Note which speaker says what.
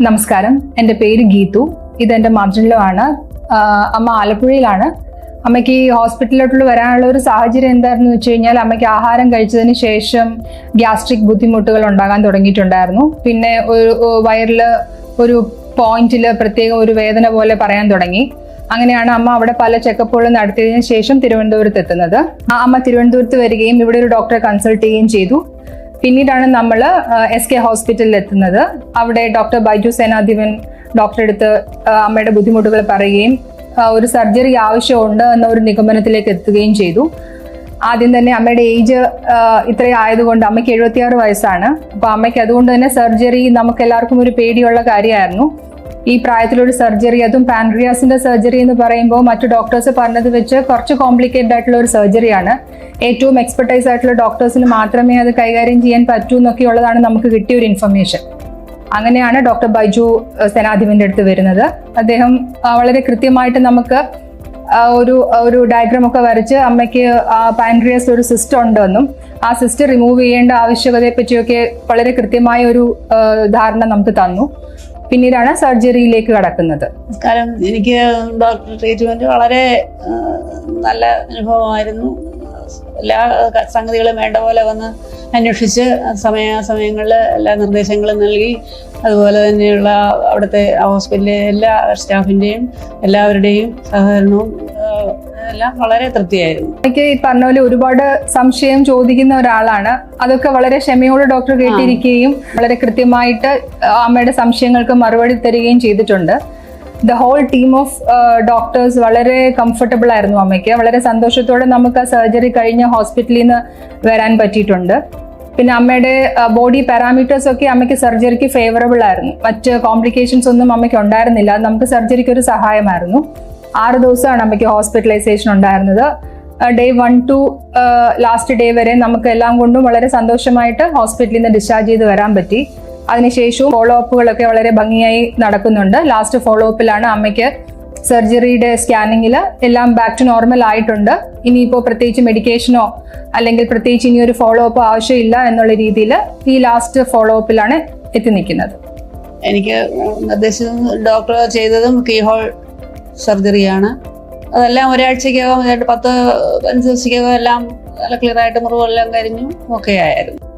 Speaker 1: നമസ്കാരം. എന്റെ പേര് ഗീതു. ഇത് എന്റെ മദറിലുമാണ് അമ്മ ആലപ്പുഴയിലാണ്. അമ്മയ്ക്ക് ഈ ഹോസ്പിറ്റലിലോട്ടുള്ള വരാനുള്ള ഒരു സാഹചര്യം എന്തായിരുന്നു വെച്ച് കഴിഞ്ഞാൽ അമ്മയ്ക്ക് ആഹാരം കഴിച്ചതിന് ശേഷം ഗ്യാസ്ട്രിക് ബുദ്ധിമുട്ടുകൾ ഉണ്ടാകാൻ തുടങ്ങിയിട്ടുണ്ടായിരുന്നു. പിന്നെ ഒരു വയറിൽ ഒരു പോയിന്റിൽ പ്രത്യേകം ഒരു വേദന പോലെ പറയാൻ തുടങ്ങി. അങ്ങനെയാണ് അമ്മ അവിടെ പല ചെക്കപ്പുകളും നടത്തിയതിനു ശേഷം തിരുവനന്തപുരത്ത് എത്തുന്നത് അമ്മ തിരുവനന്തപുരത്ത് വരികയും ഇവിടെ ഒരു ഡോക്ടറെ കൺസൾട്ട് ചെയ്യുകയും ചെയ്തു. പിന്നീടാണ് നമ്മൾ എസ് കെ ഹോസ്പിറ്റലിൽ എത്തുന്നത്. അവിടെ ഡോക്ടർ ബൈജു സേനാധിപൻ ഡോക്ടറെ അടുത്ത് അമ്മയുടെ ബുദ്ധിമുട്ടുകൾ പറയുകയും ഒരു സർജറി ആവശ്യമുണ്ട് എന്ന ഒരു നിഗമനത്തിലേക്ക് എത്തുകയും ചെയ്തു. ആദ്യം തന്നെ അമ്മയുടെ ഏജ് ഇത്രയും ആയതുകൊണ്ട് അമ്മയ്ക്ക് എഴുപത്തിയാറ് വയസ്സാണ്. അപ്പൊ അമ്മയ്ക്ക് അതുകൊണ്ട് തന്നെ സർജറി നമുക്ക് എല്ലാവർക്കും ഒരു പേടിയുള്ള കാര്യമായിരുന്നു. ഈ പ്രായത്തിലൊരു സർജറി അതും പാൻക്രിയാസിന്റെ സർജറി എന്ന് പറയുമ്പോൾ മറ്റു ഡോക്ടേഴ്സ് പറഞ്ഞത് വെച്ച് കുറച്ച് കോംപ്ലിക്കേറ്റഡ് ആയിട്ടുള്ള ഒരു സർജറിയാണ് ഏറ്റവും എക്സ്പെർട്ടൈസ് ആയിട്ടുള്ള ഡോക്ടേഴ്സിന് മാത്രമേ അത് കൈകാര്യം ചെയ്യാൻ പറ്റൂ എന്നൊക്കെ ഉള്ളതാണ് നമുക്ക് കിട്ടിയ ഒരു ഇൻഫർമേഷൻ അങ്ങനെയാണ് ഡോക്ടർ ബൈജു സേനാധിപന്റെ അടുത്ത് വരുന്നത്. അദ്ദേഹം വളരെ കൃത്യമായിട്ട് നമുക്ക് ഒരു ഒരു ഡയഗ്രാം ഒക്കെ വരച്ച് അമ്മയ്ക്ക് പാൻക്രിയസ് ഒരു സിസ്റ്റം ഉണ്ടെന്നും ആ സിസ്റ്റം റിമൂവ് ചെയ്യേണ്ട ആവശ്യകതയെ പറ്റിയൊക്കെ വളരെ കൃത്യമായ ഒരു ധാരണ നമുക്ക് തന്നു. പിന്നീടാണ് സർജറിയിലേക്ക് കടക്കുന്നത്.
Speaker 2: നമസ്കാരം. എനിക്ക് ഡോക്ടർ ട്രീറ്റ്മെന്റ് വളരെ നല്ല അനുഭവമായിരുന്നു. എല്ലാ സംഗതികളും വേണ്ട പോലെ വന്ന് അന്വേഷിച്ച് സമയാസമയങ്ങളിൽ എല്ലാ നിർദ്ദേശങ്ങളും നൽകി. അതുപോലെ തന്നെയുള്ള അവിടുത്തെ ഹോസ്പിറ്റലിലെ എല്ലാ സ്റ്റാഫിന്റെയും എല്ലാവരുടെയും സഹകരണവും എല്ലാം വളരെ തൃപ്തിയായിരുന്നു.
Speaker 1: എനിക്ക് ഈ പറഞ്ഞ പോലെ ഒരുപാട് സംശയം ചോദിക്കുന്ന ഒരാളാണ്. അതൊക്കെ വളരെ ക്ഷമയോടെ ഡോക്ടർ കേട്ടിരിക്കുകയും വളരെ കൃത്യമായിട്ട് അമ്മയുടെ സംശയങ്ങൾക്ക് മറുപടി തരികയും ചെയ്തിട്ടുണ്ട്. The whole team of doctors വളരെ കംഫർട്ടബിൾ ആയിരുന്നു അമ്മയ്ക്ക്. വളരെ സന്തോഷത്തോടെ നമുക്ക് ആ സർജറി കഴിഞ്ഞ് ഹോസ്പിറ്റലിൽ നിന്ന് വരാൻ പറ്റിയിട്ടുണ്ട്. പിന്നെ അമ്മയുടെ ബോഡി പാരാമീറ്റേഴ്സ് ഒക്കെ അമ്മയ്ക്ക് സർജറിക്ക് ഫേവറബിൾ ആയിരുന്നു. മറ്റ് കോംപ്ലിക്കേഷൻസ് ഒന്നും അമ്മയ്ക്ക് ഉണ്ടായിരുന്നില്ല. നമുക്ക് സർജറിക്ക് ഒരു സഹായമായിരുന്നു. ആറ് ദിവസമാണ് അമ്മയ്ക്ക് ഹോസ്പിറ്റലൈസേഷൻ ഉണ്ടായിരുന്നത്. Day one to last day വരെ നമുക്ക് എല്ലാം കൊണ്ടും വളരെ സന്തോഷമായിട്ട് ഹോസ്പിറ്റലിൽ നിന്ന് ഡിസ്ചാർജ് ചെയ്ത് വരാൻ പറ്റി. അതിനുശേഷവും ഫോളോ അപ്പുകളൊക്കെ വളരെ ഭംഗിയായി നടക്കുന്നുണ്ട്. ലാസ്റ്റ് ഫോളോ അപ്പിലാണ് അമ്മയ്ക്ക് സർജറിയുടെ സ്കാനിങ്ങിൽ എല്ലാം ബാക്ക് ടു നോർമൽ ആയിട്ടുണ്ട്. ഇനിയിപ്പോൾ പ്രത്യേകിച്ച് മെഡിക്കേഷനോ അല്ലെങ്കിൽ പ്രത്യേകിച്ച് ഇനി ഒരു ഫോളോ അപ്പ് ആവശ്യമില്ല എന്നുള്ള രീതിയിൽ ഈ ലാസ്റ്റ് ഫോളോ അപ്പിലാണ് എത്തി നിൽക്കുന്നത്.
Speaker 2: എനിക്ക് നിർദ്ദേശം ഡോക്ടർ ചെയ്തതും കീ ഹോൾ സർജറിയാണ്. അതെല്ലാം ഒരാഴ്ചക്കകം പത്ത് പതിനഞ്ച് ദിവസത്തേക്കകം എല്ലാം നല്ല ക്ലിയർ ആയിട്ട് മുറിവെല്ലാം കരിഞ്ഞു ഓക്കെ ആയിരുന്നു.